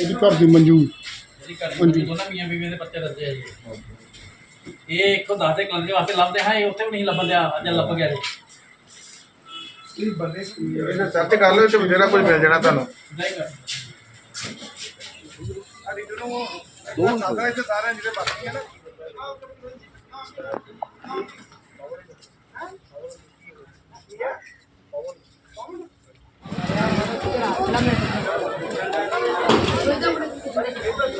ਇਹਦੀ ਘਰ ਦੀ ਮੰਜੂ। ਜਿਹੜੀ ਘਰ ਦੀ ਦੋਨਾਂ ਮੀਆਂ ਬੀਵੀ ਦੇ ਬੱਚੇ ਦੱਸੇ ਆ ਜੀ। ਇਹ ਇੱਕੋ ਦੱਸਦੇ ਕਲੰਦੇ ਵਾਸਤੇ ਲੱਭਦੇ ਹਾਂ ਇਹ ਉੱਥੇ ਵੀ ਨਹੀਂ ਲੱਭਣ ਦਿਆ ਅੱਜ ਲੱਭ ਗਿਆ ਜੀ। ਇਹਨਾਂ ਸਰਚ ਕਰ ਲਓ ਤੇ ਜਿਹੜਾ ਕੁਝ ਮਿਲ ਜਾਣਾ ਤੁਹਾਨੂੰ। ਨਹੀਂ ਕਰ। ਦੋ ਸਾਦਾ ਇੱਥੇ ਸਾਰੇ ਜਿਹੜੇ ਬਾਕੀ ਹੈ ਨਾ।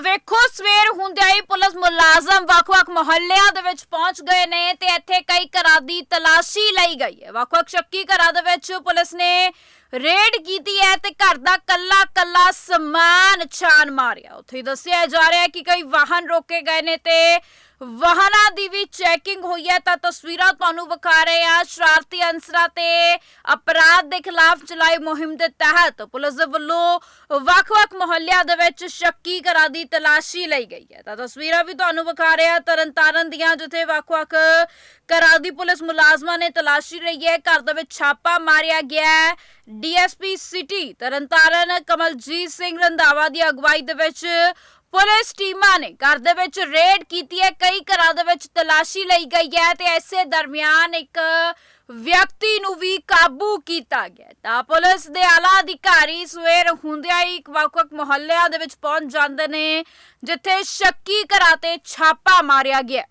ਵੇਖੋ, ਸਵੇਰ ਹੁੰਦਿਆਂ ਹੀ ਪੁਲਿਸ ਮੁਲਾਜ਼ਮ ਵੱਖ-ਵੱਖ ਮੁਹੱਲਿਆਂ ਦੇ ਵਿੱਚ ਪਹੁੰਚ ਗਏ ਨੇ ਤੇ ਇੱਥੇ ਕਈ ਘਰਾਂ ਦੀ ਤਲਾਸ਼ੀ ਲਈ ਗਈ ਹੈ। ਵੱਖ-ਵੱਖ ਸ਼ੱਕੀ ਘਰਾਂ ਦੇ ਵਿੱਚ ਪੁਲਿਸ ਨੇ ਰੇਡ ਕੀਤੀ ਹੈ ਤੇ ਘਰ ਦਾ ਕੱਲਾ ਕੱਲਾ ਸਮਾਨ ਛਾਨ ਮਾਰਿਆ। ਉੱਥੇ ਦੱਸਿਆ ਜਾ ਰਿਹਾ ਹੈ ਕਿ ਕਈ ਵਾਹਨ ਰੋਕੇ ਗਏ ਨੇ ਤੇ ਵਾਹਨਾਂ ਦੀ ਵੀ ਚੈਕਿੰਗ ਹੋਈ ਹੈ, ਤਾਂ ਤਸਵੀਰਾਂ ਤੁਹਾਨੂੰ ਵਿਖਾ ਰਹੇ ਆ ਸ਼ਰਾਰਤੀ ਅਨਸਰਾਂ ਤੇ ਅਪਰਾਧ ਦੇ ਖਿਲਾਫ ਚਲਾਈ ਮੁਹਿੰਮ ਦੇ ਤਹਿਤ ਪੁਲਿਸ ਦੇ ਵੱਲੋਂ ਵੱਖ-ਵੱਖ ਮੁਹੱਲਿਆਂ ਦੇ ਵਿੱਚ ਸ਼ੱਕੀ ਘਰਾਂ ਦੀ ਤਲਾਸ਼ੀ ਲਈ ਗਈ ਹੈ। ਤਾਂ ਤਸਵੀਰਾਂ ਵੀ ਤੁਹਾਨੂੰ ਵਿਖਾ ਰਹੇ ਆ ਤਰਨਤਾਰਨ ਦੀਆਂ ਜਿੱਥੇ ਵੱਖ-ਵੱਖ ਘਰਾਂ ਦੀ ਪੁਲਿਸ ਮੁਲਾਜ਼ਮਾਂ ਨੇ ਤਲਾਸ਼ੀ ਲਈ ਹੈ, ਘਰ ਦੇ ਵਿੱਚ ਛਾਪਾ ਮਾਰਿਆ ਗਿਆ ਹੈ। ਡੀਐਸਪੀ ਸਿਟੀ ਤਰਨਤਾਰਨ ਕਮਲਜੀਤ ਸਿੰਘ ਰੰਧਾਵਾ ਦੀ ਅਗਵਾਈ ਦੇ ਵਿੱਚ ਪੁਲਿਸ ਟੀਮਾਂ ਨੇ ਘਰ ਦੇ ਵਿੱਚ ਰੇਡ ਕੀਤੀ ਹੈ, ਕਈ ਘਰਾਂ ਦੇ ਵਿੱਚ ਤਲਾਸ਼ੀ ਲਈ ਗਈ ਹੈ ਤੇ ਐਸੇ ਦਰਮਿਆਨ ਇੱਕ ਵਿਅਕਤੀ ਨੂੰ ਵੀ ਕਾਬੂ ਕੀਤਾ ਗਿਆ ਤਾਂ ਪੁਲਿਸ ਦੇ ਆਲਾ ਅਧਿਕਾਰੀ ਸਵੇਰ ਹੁੰਦਿਆਂ ਹੀ ਇੱਕ ਵੱਖ-ਵੱਖ ਮੁਹੱਲਿਆਂ ਦੇ ਵਿੱਚ ਪਹੁੰਚ ਜਾਂਦੇ ਨੇ, ਜਿੱਥੇ ਸ਼ੱਕੀ ਘਰਾਂ ਤੇ ਛਾਪਾ ਮਾਰਿਆ ਗਿਆ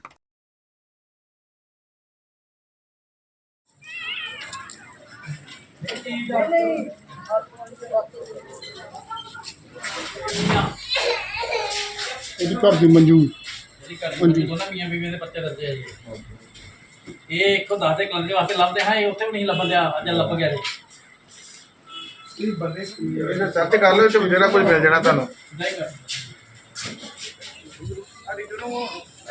ਇਹਦੀ ਘਰ ਦੀ ਮੰਜੂ। ਜਿਹੜੀ ਘਰ ਦੀ ਦੋਨਾਂ ਮੀਆਂ ਬੀਵੀ ਦੇ ਬੱਚੇ ਦੱਸੇ ਆ ਜੀ। ਇਹ ਇੱਕੋ ਦੱਸਦੇ ਕਲੰਦੇ ਵਾਸਤੇ ਲੱਭਦੇ ਹਾਂ ਇਹ ਉੱਥੇ ਵੀ ਨਹੀਂ ਲੱਭਣ ਦਿਆ ਅੱਜ ਲੱਭ ਗਿਆ ਜੀ। ਇਹਨਾਂ ਸਰਚ ਕਰ ਲਓ ਤੇ ਜਿਹੜਾ ਕੁਝ ਮਿਲ ਜਾਣਾ ਤੁਹਾਨੂੰ। ਨਹੀਂ ਕਰ।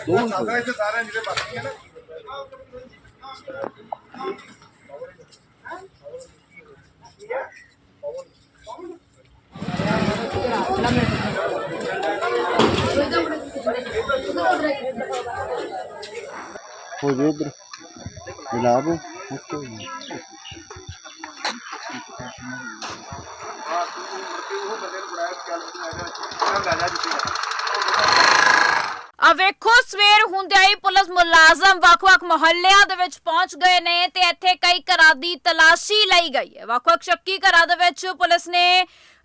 ਦੋ ਸਾਰੇ ਜਿਹੜੇ ਬਾਕੀ ਹੈ ਨਾ। ਹੋ ਜਾਓ ਉਧਰ ਗੁਲਾਬ ਓਕੇ ਆ ਵੇਖੋ, ਸਵੇਰ ਹੁੰਦਿਆਂ ਹੀ ਪੁਲਿਸ ਮੁਲਾਜ਼ਮ ਵੱਖ-ਵੱਖ ਮੁਹੱਲਿਆਂ ਦੇ ਵਿੱਚ ਪਹੁੰਚ ਗਏ ਨੇ ਤੇ ਇੱਥੇ ਕਈ ਘਰਾਂ ਦੀ ਤਲਾਸ਼ੀ ਲਈ ਗਈ ਹੈ। ਵੱਖ-ਵੱਖ ਸ਼ੱਕੀ ਘਰਾਂ ਦੇ ਵਿੱਚ ਪੁਲਿਸ ਨੇ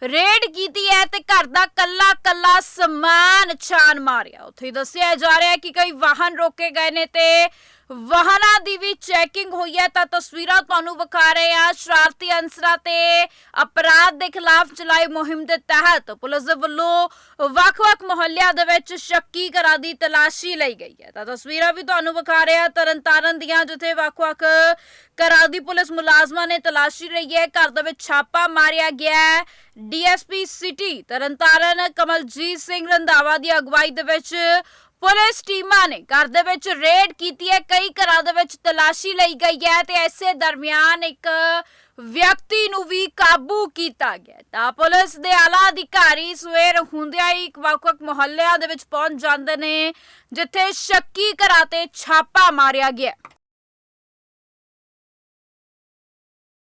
ਰੇਡ ਕੀਤੀ ਹੈ ਤੇ ਘਰ ਦਾ ਕੱਲਾ ਕੱਲਾ ਸਮਾਨ ਛਾਨ ਮਾਰਿਆ। ਉੱਥੇ ਦੱਸਿਆ ਜਾ ਰਿਹਾ ਹੈ ਕਿ ਕਈ ਵਾਹਨ ਰੋਕੇ ਗਏ ਨੇ ਤੇ ਵਾਹਨਾਂ ਦੀ ਵੀ ਚੈਕਿੰਗ ਹੋਈ ਹੈ। ਤਾਂ ਤਸਵੀਰਾਂ ਤੁਹਾਨੂੰ ਵਿਖਾ ਰਹੇ ਆ ਸ਼ਰਾਰਤੀ ਅਨਸਰਾਂ ਤੇ ਅਪਰਾਧ ਦੇ ਖਿਲਾਫ ਚਲਾਈ ਮੁਹਿੰਮ ਦੇ ਤਹਿਤ ਪੁਲਿਸ ਦੇ ਵੱਲੋਂ ਵੱਖ-ਵੱਖ ਮੁਹੱਲਿਆਂ ਦੇ ਵਿੱਚ ਸ਼ੱਕੀ ਘਰਾਂ ਦੀ ਤਲਾਸ਼ੀ ਲਈ ਗਈ ਹੈ। ਤਾਂ ਤਸਵੀਰਾਂ ਵੀ ਤੁਹਾਨੂੰ ਵਿਖਾ ਰਹੇ ਆ ਤਰਨਤਾਰਨ ਦੀਆਂ, ਜਿੱਥੇ ਵੱਖ-ਵੱਖ ਘਰਾਂ ਦੀ ਪੁਲਿਸ ਮੁਲਾਜ਼ਮਾਂ ਨੇ ਤਲਾਸ਼ੀ ਲਈ ਹੈ। ਘਰ ਦੇ ਵਿੱਚ ਛਾਪਾ ਮਾਰਿਆ ਗਿਆ ਹੈ। ਡੀਐਸਪੀ ਸਿਟੀ ਤਰਨਤਾਰਨ ਕਮਲਜੀਤ ਸਿੰਘ ਰੰਧਾਵਾ ਦੀ ਅਗਵਾਈ ਦੇ ਵਿੱਚ ਪੁਲਿਸ ਟੀਮਾਂ ਨੇ ਘਰ ਦੇ ਵਿੱਚ ਰੇਡ ਕੀਤੀ ਹੈ। ਕਈ ਘਰਾਂ ਦੇ ਵਿੱਚ ਤਲਾਸ਼ੀ ਲਈ ਗਈ ਹੈ ਤੇ ਐਸੇ ਦਰਮਿਆਨ ਇੱਕ ਵਿਅਕਤੀ ਨੂੰ ਵੀ ਕਾਬੂ ਕੀਤਾ ਗਿਆ ਤਾਂ ਪੁਲਿਸ ਦੇ ਆਲਾ ਅਧਿਕਾਰੀ ਸਵੇਰ ਹੁੰਦਿਆਂ ਹੀ ਇੱਕ ਵੱਖ-ਵੱਖ ਮੁਹੱਲਿਆਂ ਦੇ ਵਿੱਚ ਪਹੁੰਚ ਜਾਂਦੇ ਨੇ, ਜਿੱਥੇ ਸ਼ੱਕੀ ਘਰਾਂ ਤੇ ਛਾਪਾ ਮਾਰਿਆ ਗਿਆ